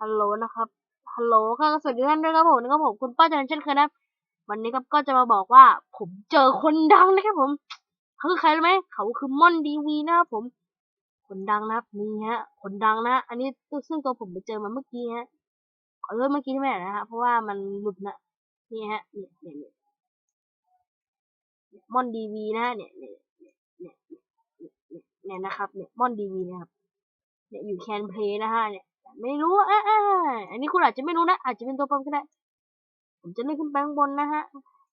ฮัลโหลนะครับฮัลโหลค่ะสวัสดีท่านด้วยครับผมนะครับผมคุณป้าจันเช่นเคยนะครับวันนี้ครับก็จะมาบอกว่า ผมเจอคนดังนะครับผมเขาคือใครรู้ไหมเขาคือม่อนดีวีนะครับผม คนดังนะครับนี่ฮะ คนดังนะ อันนี้ซึ่งตัวผมไปเจอมาเมื่อกี้ฮะขอโทษเมื่อกี้ที่ไม่ได้นะฮะเพราะว่ามันหลุดนะนี่ฮะเนี่ยเนี่ยเนี่ยม่อนดีวีนะเนี่ยเนี่ยเนี่ยเนี่ยเนี่ยนะครับเนี่ยม่อนดีวีนะครับเนี่ยอยู่แคนเพลย์นะฮะเนี่ย ไม่รู้อะอะอันนี้คุณอาจจะไม่รู้นะ อาจจะเป็นตัวปลอมก็ได้ ผมจะเลื่อนขึ้นไปข้างบนนะฮะ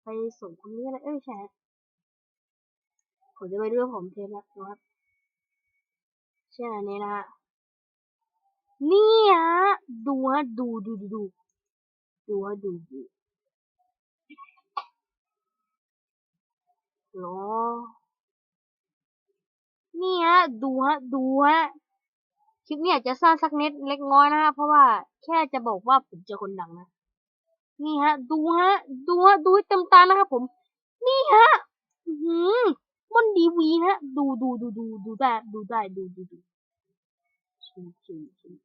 ไปส่งคนนี้เลยเอ้ยใช่ผมจะไปดูว่าผมเทปแล้วนะครับเช่นอันนี้นะฮะนี่ฮะดูฮะดูดูดูดูดูฮะดูดูโหรอนี่ฮะดูฮะดูฮะ คลิปนี้อาจจะสั้นสักนิดเล็กน้อยนะฮะ เพราะว่าแค่จะบอกว่าผมเจอคนดังนะ นี่ฮะ ดูฮะ ดูฮะ ดูให้เต็มตานะครับผม นี่ฮะหือมันดีวีนะฮะดูดูดูดูดูได้ดูได้ดูดูดูซูมซูมซูม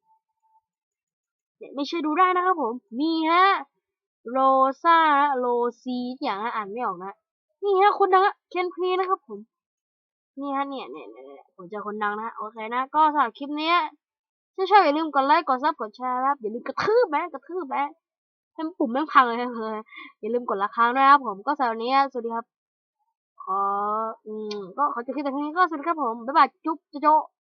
เนี่ยไม่ใช่ดูได้นะครับผม นี่ฮะ โรซาโรซีอย่างฮะอ่านไม่ออกนะ นี่ฮะคนดังอะเคนพีนะครับผม นี่ฮะเนี่ยเนี่ยเนี่ยเนี่ยผมเจอคนดังนะโอเคนะ ก็สำหรับคลิปนี้ถ้าชอบอย่าลืมกดไลค์กดซับกดแชร์นะครับอย่าลืมกระทืบแม่กระทืบแม่ให้ปุ่มแม่งพังเลยเอออย่าลืมกดละครั้งด้วยนะครับผมก็สำหรับนนี้สวัสดีครับขออืมก็ขอจบคลิปแต่เพียงนี้ก็สวัสดีครับผมบ๊ายบายจุ๊บโจ๊ะ